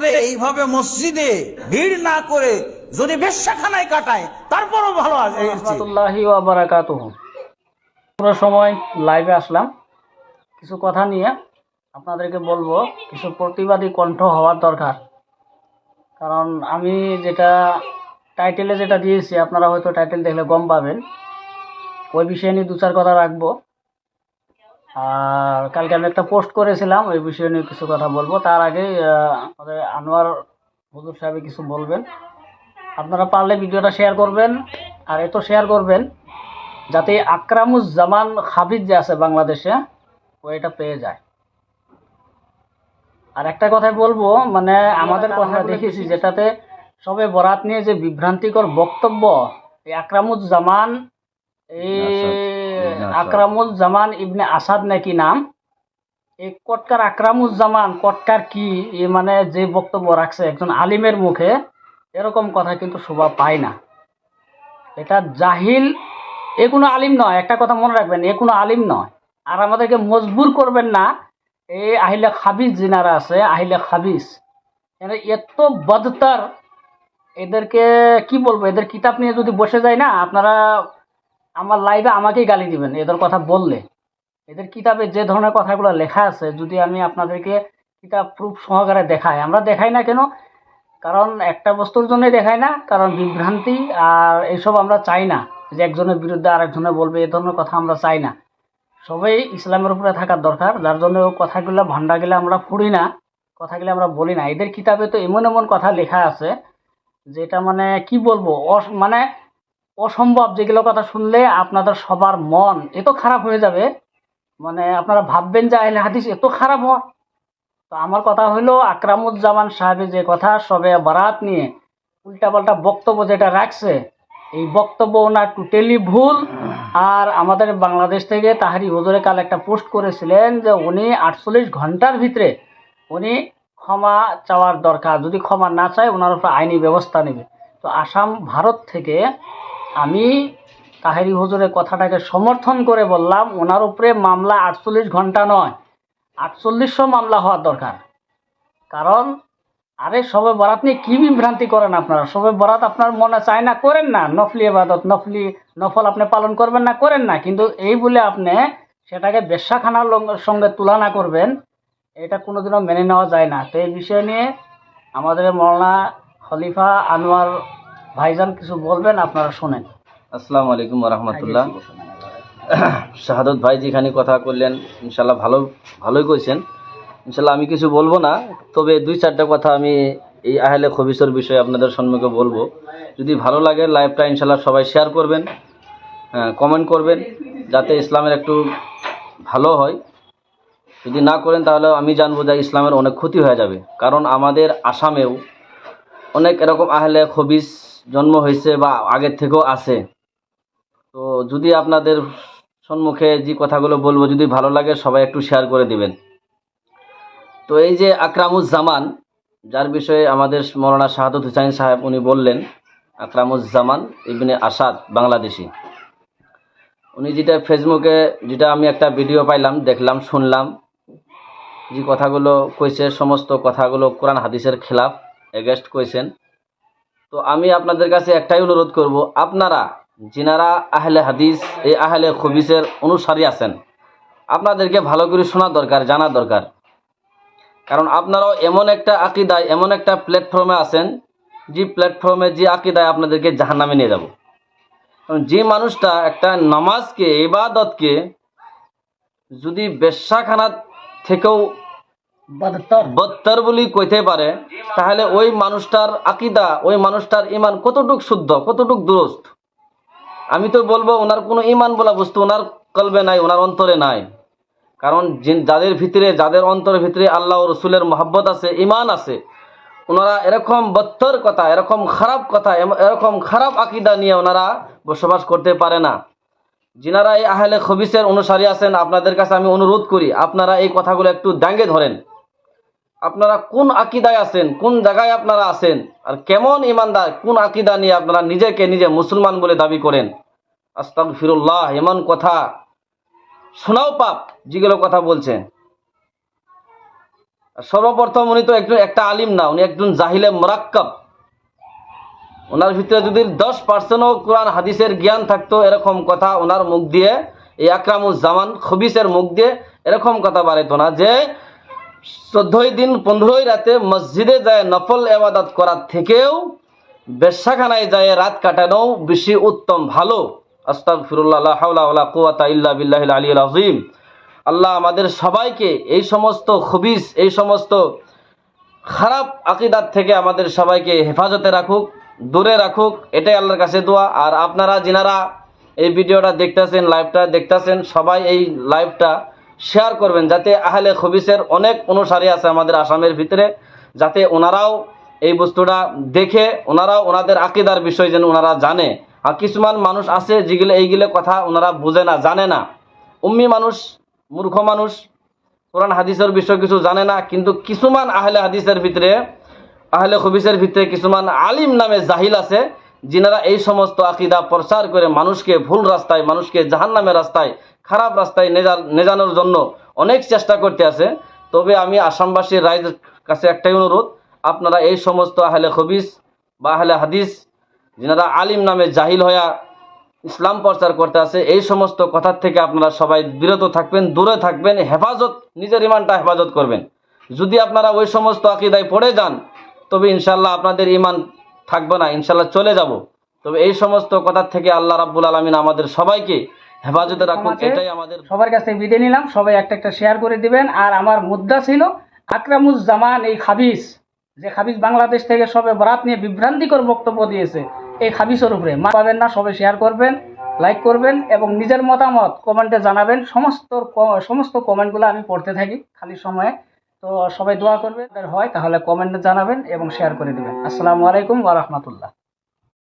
রাত্রে এইভাবে মসজিদে ভিড় না করে যদি বেশ্যাখানায় কাটায়, তারপরও ভালো আছে পুরো সময় লাইভে আসলাম। কিছু কথা নিয়ে আপনাদেরকে বলব, কিছু প্রতিবাদী কণ্ঠ হওয়ার দরকার। কারণ আমি যেটা টাইটেলে যেটা দিয়েছি, আপনারা হয়তো টাইটেল দেখলে গম পাবেন। ওই বিষয়ে নিয়ে দু চার কথা রাখব। আর কালকে আমি একটা পোস্ট করেছিলাম, ওই বিষয়ে নিয়ে কিছু কথা বলব। তার আগে আমাদের আনোয়ার হুজুর সাহেব কিছু বলবেন। আপনারা পারলে ভিডিওটা শেয়ার করবেন, আর এত শেয়ার করবেন, যাতে আকরামুজ্জামান খাবিজ যে আছে বাংলাদেশে, ও এটা পেয়ে যায়। আর একটা কথাই বলব মানে আমাদের কথা দেখেছি যেটাতে সবে বরাত নিয়ে যে বিভ্রান্তিকর বক্তব্য, এই আকরামুজ্জামান, এই আকরামুজ্জামান ইবনে আসাদ নাকি নাম? এই কটকার আকরামুজ্জামান, কটকার কি? মানে যে বক্তব্য রাখছে একজন আলিমের মুখে, এরকম কথা কিন্তু শোভা পায় না। এটা জাহিল, এ কোনো আলিম নয়, একটা কথা মনে রাখবেন, এ কোনো আলিম নয়। আর আমাদেরকে মজবুর করবেন না এই আহিলে খাবিজ যিনারা আছে, আহিলে খাবিজ। এরা এত বদতার, এদেরকে কি বলব, এদের কিতাব নিয়ে যদি বসে যায় না, আপনারা আমার লাইভে আমাকেই গালি দিবেন, এদের কথা বললে। এদের কিতাবে যে ধরনের কথাগুলো লেখা আছে, যদি আমি আপনাদেরকে কিতাব প্রুফ সহকারে দেখাই, আমরা দেখাই না কেন? কারণ একটা বস্তুর জন্যই দেখাই না, কারণ বিভ্রান্তি আর এইসব আমরা চাই না। যে একজনের বিরুদ্ধে আরেকজনে বলবে, এ ধরনের কথা আমরা চাই না। সবাই ইসলামের উপরে থাকার দরকার, যার জন্য কথাগুলো ভান্ডাগুলো আমরা ফুড়ি না, কথাগুলো আমরা বলি না। এদের কিতাবে তো এমন এমন কথা লেখা আছে, যেটা মানে কি বলব? মানে অসম্ভব যেগুলো কথা শুনলে আপনাদের সবার মন এত খারাপ হয়ে যাবে। মানে আপনারা ভাববেন যে আহলে হাদিস এত খারাপ হয় তো আমার কথা হলো আকরামুজ্জামান সাহেবের যে কথা, সবে বারাত নিয়ে উল্টাপাল্টা বক্তব্য যেটা রাখছে, এই বক্তব্য ওনার টোটালি ভুল। আর আমাদের বাংলাদেশ থেকে তাহারি হজরে কাল একটা পোস্ট করেছিলেন যে উনি আটচল্লিশ ঘণ্টার ভিতরে উনি ক্ষমা চাওয়ার দরকার। যদি ক্ষমা না চায় ওনার উপর আইনি ব্যবস্থা নেবে। তো আসাম, ভারত থেকে আমি তাহেরি হুজুরের কথাটাকে সমর্থন করে বললাম, ওনার উপরে মামলা আটচল্লিশ ঘণ্টা নয়, আটচল্লিশশো মামলা হওয়ার দরকার। কারণ, আরে সবে বরাত নিয়ে কী বিভ্রান্তি করেন আপনারা? সবে বরাত আপনার মনে চায় না, করেন না। নফলি এবাদত নফলি, নফল আপনি পালন করবেন না, করেন না। কিন্তু এই বলে আপনি সেটাকে বেশ্যাখানার সঙ্গে তুলনা করবেন, এটা কোনোদিনও মেনে নেওয়া যায় না। তো এই বিষয় নিয়ে আমাদের মৌলানা খলিফা আনোয়ার ভাইজান কিছু বলবেন আপনারা শোনেন। আসসালামু আলাইকুম রহমতুল্লাহ। শাহাদত ভাই যেখানে কথা করলেন ইনশাল্লাহ ভালো ভালোই কইছেন। ইনশাল্লাহ আমি কিছু বলব না তবে দুই চারটা কথা আমি এই আহলে খবিসর বিষয়ে আপনাদের সম্মুখে বলব। যদি ভালো লাগে লাইভটা ইনশাল্লাহ সবাই শেয়ার করবেন কমেন্ট করবেন যাতে ইসলামের একটু ভালো হয়। যদি না করেন তাহলে আমি জানব যে ইসলামের অনেক ক্ষতি হয়ে যাবে। কারণ আমাদের আসামেও অনেক এরকম আহলে খবিস জন্ম হয়েছে বা আগের থেকেও আছে। তো যদি আপনাদের সম্মুখে যে কথাগুলো বলব, যদি ভালো লাগে সবাই একটু শেয়ার করে দিবেন। তো এই যে আকরামুজ্জামান, যার বিষয়ে আমাদের মৌলানা শাহাদত হুসাইন সাহেব উনি বললেন, আকরামুজ্জামান ইবনে আসাদ, বাংলাদেশি। উনি যেটা ফেসবুকে, যেটা আমি একটা ভিডিও পাইলাম, দেখলাম, শুনলাম, যে কথাগুলো কইছে, সমস্ত কথাগুলো কোরআন হাদিসের খেলাফ এগেস্ট কইছেন। তো আমি আপনাদের কাছে একটাই অনুরোধ করব, আপনারা, যিনারা আহলে হাদিস, এই আহলে খবিসের অনুসারী আছেন, আপনাদেরকে ভালো করে শোনা দরকার, জানা দরকার। কারণ আপনারাও এমন একটা আকিদায়, এমন একটা প্ল্যাটফর্মে আছেন, যে প্ল্যাটফর্মে যে আকিদায় আপনাদেরকে জাহান্নামে নিয়ে যাব। যে মানুষটা একটা নামাজকে, ইবাদতকে যদি বেশ্যাখানা থেকেও বত্তর বলি কইতে পারে, তাহলে ওই মানুষটার আকিদা, ওই মানুষটার ইমান কতটুক শুদ্ধ, কতটুক দুরস্ত? আমি তো বলব, ওনার কোনো ইমান বলা বস্তু ওনার কলবে নাই, ওনার অন্তরে নাই। কারণ যাদের ভিতরে, যাদের অন্তরের ভিতরে আল্লাহ রসুলের মহাব্বত আছে ইমান আছে, ওনারা এরকম বত্তর কথা, এরকম খারাপ কথা এরকম খারাপ আকিদা নিয়ে ওনারা বসবাস করতে পারে না। যিনারা এই আহলে খবিসের অনুসারী আছেন, আপনাদের কাছে আমি অনুরোধ করি, আপনারা এই কথাগুলো একটু দাঙ্গে ধরেন। আপনারা কোন আকিদায় আছেন? কোন জায়গায় আপনারা আছেন? আর কেমন ইমানদার? কোন আকিদা নিয়ে আপনারা নিজেকে নিজে মুসলমান বলে দাবি করেন? আস্তাক ফিরুল্লাহ এমন কথা। শোনাও পাপ, যেগুলো কথা বলছেন। সর্বপ্রথম উনি তো একজন একটা আলিম না, উনি একজন জাহিলে মোরাক্কাব। ওনার ভিতরে যদি দশ পার্সেন্টও কোরআন, হাদিসের জ্ঞান থাকতো, এরকম কথা ওনার মুখ দিয়ে, এই আকরামুজ্জামান, খবিসের মুখ দিয়ে, এরকম কথা বাড়াইতো না যে চোদ্দই দিন, পনেরোই রাতে মসজিদে যায় নফল এবাদত করার থেকেও বেশ্যাখানায় যায় রাত কাটানো বেশি উত্তম, ভালো। আস্তাক বিল্লাহ আল্লাহ আমাদের সবাইকে এই সমস্ত খবিস, এই সমস্ত খারাপ আকিদার থেকে আমাদের সবাইকে হেফাজতে রাখুক, দূরে রাখুক, এটাই আল্লাহর কাছে দোয়া। আর আপনারা, যিনারা এই ভিডিওটা দেখতেছেন লাইভটা দেখতেছেন, সবাই এই লাইভটা শেয়ার করবেন, যাতে আহলে খবিসের অনেক অনুসারী আছে আমাদের আসামের ভিতরে, যাতে ওনারাও এই বস্তুটা দেখে, ওনারাও ওনাদের আকিদার বিষয় যেন ওনারা জানে। আর কিছুমান মানুষ আছে যেগুলো এইগুলো কথা ওনারা বুঝে না, জানে না। উম্মি মানুষ, মূর্খ মানুষ, কোরআন, হাদিসের বিষয় কিছু জানে না, কিন্তু কিছুমান আহলে হাদিসের ভিতরে, আহলে খবিসের ভিতরে কিছুমান আলিম নামে জাহিল আছে। যিনারা এই সমস্ত আকিদা প্রচার করে মানুষকে ভুল রাস্তায়, মানুষকে জাহান নামের রাস্তায়, খারাপ রাস্তায় নেজানোর জন্য অনেক চেষ্টা করতে আছে। তবে আমি আসামবাসীর রায়ের কাছে একটাই অনুরোধ, আপনারা এই সমস্ত আহলে খবিস বা আহলে হাদিস যিনারা আলিম নামে জাহিল হয়া ইসলাম প্রচার করতে আছে, এই সমস্ত কথার থেকে আপনারা সবাই বিরত থাকবেন, দূরে থাকবেন, হেফাজত, নিজের ইমানটা হেফাজত করবেন। যদি আপনারা ওই সমস্ত আকিদায় পড়ে যান, তবে ইনশাল্লাহ আপনাদের ইমান থাকবে না ইনশাল্লাহ চলে যাব। তবে এই সমস্ত কথার থেকে আল্লাহ রাব্বুল আলমিন আমাদের সবাইকে হেফাজতে রাখুন এটাই আমাদের সবার কাছে বিদায় নিলাম সবাই একটা একটা শেয়ার করে দিবেন। আর আমার মুদ্রা ছিল আকরামুজ্জামান এই খাবিস যে খাবিস বাংলাদেশ থেকে সবে বরাত নিয়ে বিভ্রান্তিকর বক্তব্য দিয়েছে এই খাবিসের উপরে। মা পাবেন না সবাই শেয়ার করবেন লাইক করবেন এবং নিজের মতামত কমেন্টে জানাবেন। সমস্ত সমস্ত কমেন্টগুলো আমি পড়তে থাকি খালি সময়ে। তো সবাই দোয়া করবেন। হয় তাহলে কমেন্টে জানাবেন এবং শেয়ার করে দেবেন। আসসালামু আলাইকুম ওয়া রাহমাতুল্লাহ।